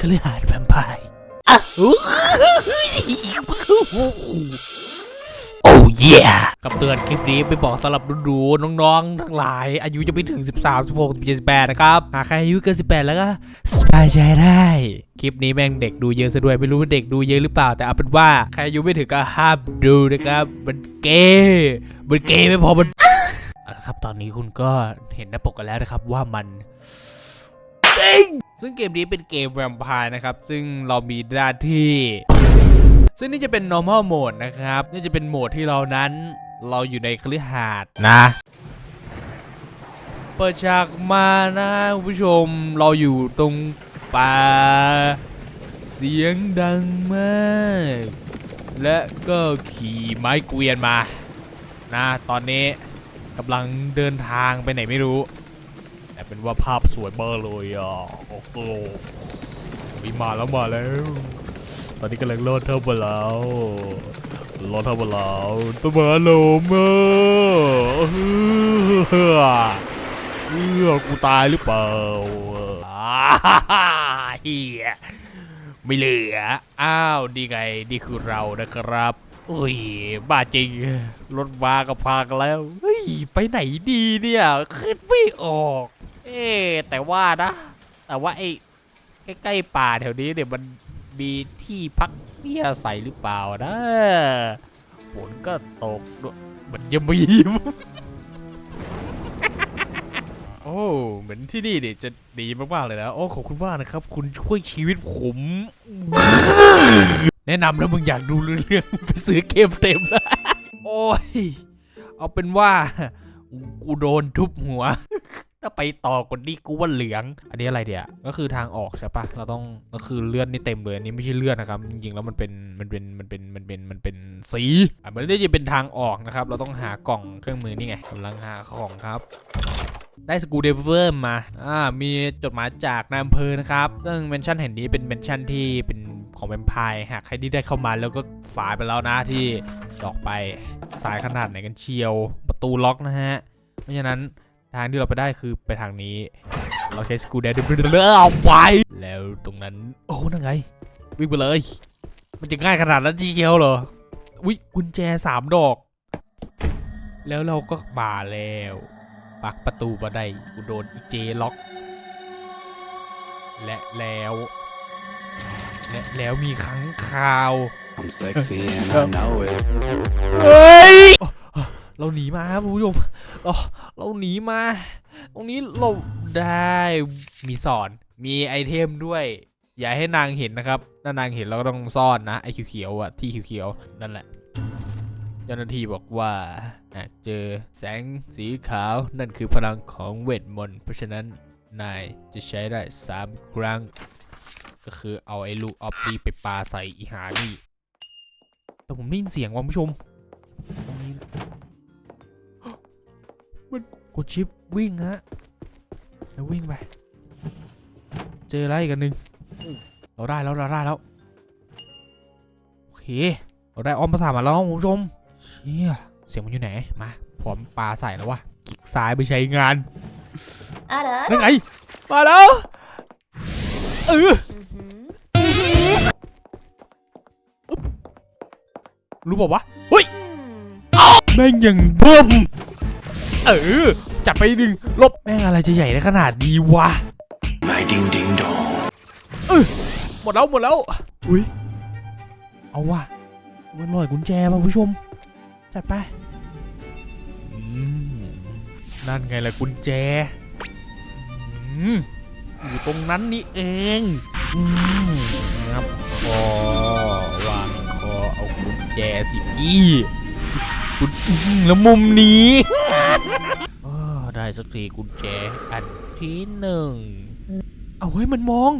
คฤหาสน์แวมไพร์อะโอ้เย่กับเตือนคลิปนี้ไปบอกสำหรับดูๆน้องๆ ทั้งหลาย อายุจะไม่ถึง 13 16 17 18 นะครับ หากใครอายุเกิน 18 แล้วก็สบายใจได้ คลิปนี้แม่งเด็กดูเยอะซะด้วย ไม่รู้ว่าเด็กดูเยอะหรือเปล่า แต่เอาเป็นว่า ใครอายุไม่ถึงก็ห้ามดูนะครับ มันเกย์มันเกย์ไม่พอมันเอาละครับตอนนี้คุณก็เห็นหน้าปกกันแล้วนะครับว่ามัน เด้งซึ่งเกมนี้เป็นเกมแวมไพร์นะครับ ซึ่งเรามีหน้าที่ ซึ่งนี่จะเป็น normal mode นะครับ นี่จะเป็นโหมดที่เรานั้น เราอยู่ในคฤหาสน์นะ เปิดฉากมานะคุณผู้ชม เราอยู่ตรงป่า เสียงดังมาก และก็ขี่ไม้เกวียนมา นะ ตอนนี้กำลังเดินทางไปไหนไม่รู้ แต่เป็นว่าภาพสวยเบอร์เลยอะโอ้โหวิมาแล้วมาแล้ว ตอนนี้กำลังลอดเท่าไปแล้วลอดเท่าไปแล้วตัวมาลมเฮ้อเฮ้อกูตายหรือเปล่าอ่าเฮียไม่เหลือ อ้าวดีไงนี่คือเรานะครับโอ้ยบ้าจริง รถมากับพากันแล้วเฮ้ยไปไหนดีเนี่ย ขึ้นไม่ออก เอ๊แต่ว่านะ แต่ว่าไอ้ใกล้ๆป่าแถวนี้เนี่ยมันมีที่พักที่อาศัยหรือเปล่านะฝนก็ตกด้วยมันยังมีโอ้เหมือนที่นี่เนี่ยจะดีมากๆเลยนะโอ้ขอบคุณมากนะครับ คุณช่วยชีวิตผมแนะนำแล้วมึงอยากดูเรื่องไปซื้อเกมเต็มแล้วโอ้ย เอาเป็นว่า กูโดนทุบหัว ไปต่อกว่านี้กูว่าเหลือง อันนี้อะไรเดี๋ยก็คือทางออกใช่ปะเราต้องก็คือเลือนนี่เต็มเลยอันนี้ไม่ใช่เลือนนะครับจริงๆแล้วมันเป็นมันเป็นมันเป็นมันเป็นมันเป็นสีอะมันไม่ได้จะเป็นทางออกนะครับ เราต้องหากล่องเครื่องมือนี่ไงกำลังหาของครับได้สกูเดเวอร์มา อ่า มีจดหมายจากนายอำเภอนะครับ ซึ่งเมนชั่นแห่งนี้เป็นเมนชั่นที่เป็นของแวมไพร์หากใครที่ได้เข้ามาแล้วก็สายไปแล้วนะที่ออกไปสายขนาดไหนกันเชียว ประตูล็อกนะฮะ เพราะฉะนั้น ทางที่เราไปได้คือไปทางนี้ เราใช้สกูเดเวอร์เอาไป แล้วตรงนั้น โอ้นั่นไง วิ่งไปเลย มันจะง่ายขนาดนั้นจีเกียวเหรอวิกุญแจสามดอก แล้วเราก็มาแล้วปักประตูมาได้กูโดนอีเจล็อก และแล้ว และแล้วมีครั้งคราว I'm sexy and I know it. เฮ้ย เราหนีมาครับคุณผู้ชมเราเราหนีมา ตรงนี้เราได้มีสอนมีไอเทมด้วย อย่าให้นางเห็นนะครับถ้านางเห็นเราก็ต้องซ่อนนะไอเขียวๆอะที่เขียวๆนั่นแหละเจ้าหน้าที่บอกว่าเจอแสงสีขาวนั่นคือพลังของเวทมนต์เพราะฉะนั้นนายจะใช้ได้ 3 ครั้ง ก็คือเอาไอ้ลูกออฟฟี่ไปปาใส่อีหานี่แต่ผมได้ยินเสียงว่ะคุณผู้ชม มันกดชิปวิ่งฮะแล้ววิ่งไป เจออะไรกันหนึ่งเราได้แล้วเราได้แล้ว โอเค เราได้ออมภาษามาแล้วคุณผู้ชมเชี่ยเสียงมันอยู่ไหน มาผมปลาใส่แล้ววะกิกซ้ายไปใช้งานอะไรนั่นไงมาแล้วเออรู้ป่าวะเฮ้ยแม่งยังเบิ่ม เออ จัดไปหนึ่งลบแม่งอะไรจะใหญ่ได้ขนาดนี้วะ My ding ding dong. หมดแล้วหมดแล้ว อุ้ย เอาว่ะมันลอยกุญแจมาผู้ชม จัดไปอืมนั่นไงล่ะกุญแจอืมอยู่ตรงนั้นนี่เองอืมงับคอวางคอเอากุญแจสิกี้ กุญอื้อหือแล้วมุมนี้อ้อได้สักทีกุญแจอันที่หนึ่ง เอาไว้มันมอง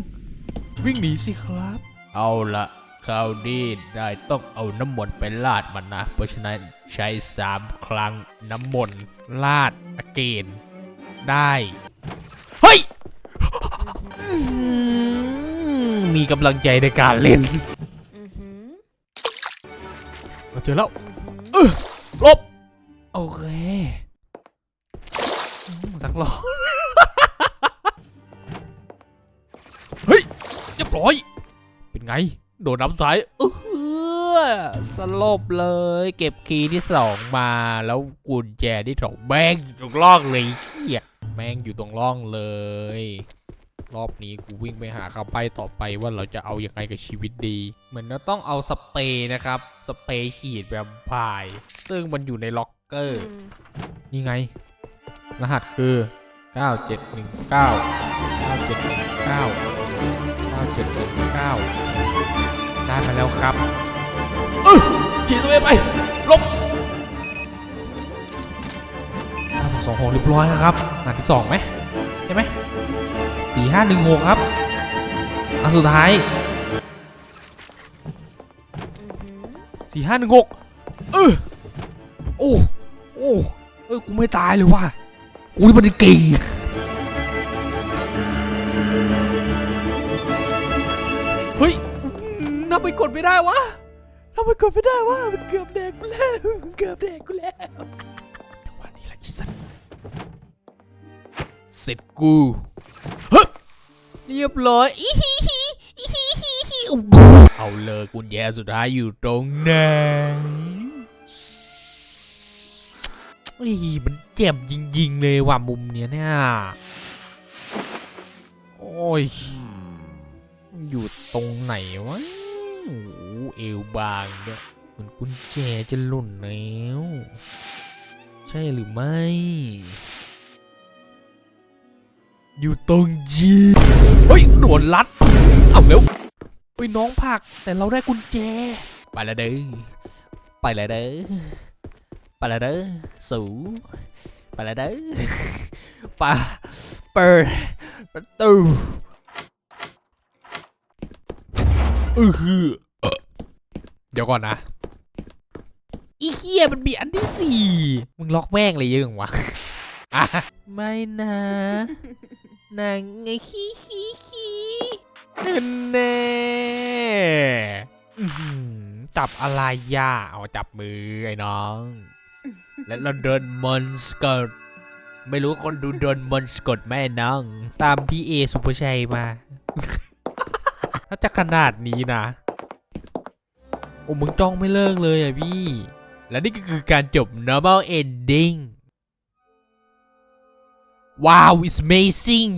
วิ่งหนีสิครับ เอาละคราวนี้ได้ต้องเอาน้ำมนต์ไปลาดมันนะ เพราะฉะนั้นใช้สามครั้งน้ำมนต์ลาดอเกนได้ เฮ้ยอืมมีกำลังใจในการเล่นเราเจอแล้วเออ ลบ โอเคอืมสักรอบเฮ้ยเรียบร้อย เป็นไง โดนน้ำสายเออสลบเลย เก็บคีย์ที่สองมาแล้วกุญแจที่สองแม่งอยู่ตรงร่องเลยเฮียแม่งอยู่ตรงร่องเลย รอบนี้กูวิ่งไปหาคำใบ้ต่อไปว่าเราจะเอายังไงกับชีวิตดี เหมือนเราต้องเอาสเปรย์นะครับ สเปรย์ฉีดแบบพาย ซึ่งมันอยู่ในล็อกเกอร์ นี่ไง รหัสคือ 9719 9719 9719ได้มาแล้วครับเออฉีดตัวเองไปลบห้าสองสองหกเรียบร้อยแล้วครับงานที่สองไหมใช่ไหม สี่ห้าหนึ่งหกครับอันสุดท้ายสี่ห้าหนึ่งหกเออโอ้โอ้เออกูไม่ตายเลยว่ะกูนี่มันเก่งเฮ้ยทำไมกดไม่ได้วะทำไมกดไม่ได้วะมันเกือบแดกกูแล้วเกือบแดกกูแล้วจังหวะนี้แหละอีสัตว์เสร็จกูฮึบ เรียบร้อยอีฮิฮิอีฮิฮิฮิเอาเลยกุญแจสุดท้ายอยู่ตรงไหนเฮ้ยมันเจ็บจริงๆเลยว่ะมุมเนี้ยเนี่ยโอ้ยอยู่ตรงไหนวะโอ้เอวบางเนี่ยเหมือนกุญแจจะหล่นแล้วใช่หรือไม่ อยู่ตรงจี เฮ้ยโดนลัด เอาเร็วเฮ้ยน้องผัก แต่เราได้กุญแจ ไปละเด้อ ไปละเด้อ ไปละเด้อ สูไปละเด้อปะเปิดประตูเออคือเอ่อเดี๋ยวก่อนนะอีเคียมันมีอันที่สี่มึงล็อกแม่งเลยยังว่ะไม่นะ นางไงขี้ขี้ขี้แน่จับอะไรย่าเอาจับมือไอ้น้อง และเราเดินมอนสกอตไม่รู้คนดูเดินมอนสกอตแม่น้อง ตามพี่เอสุภชัยมา ถ้าจะขนาดนี้นะ โอ้มึงจ้องไม่เลิกเลยอะพี่ และนี่ก็คือการจบ normal ending ว้าว it's amazing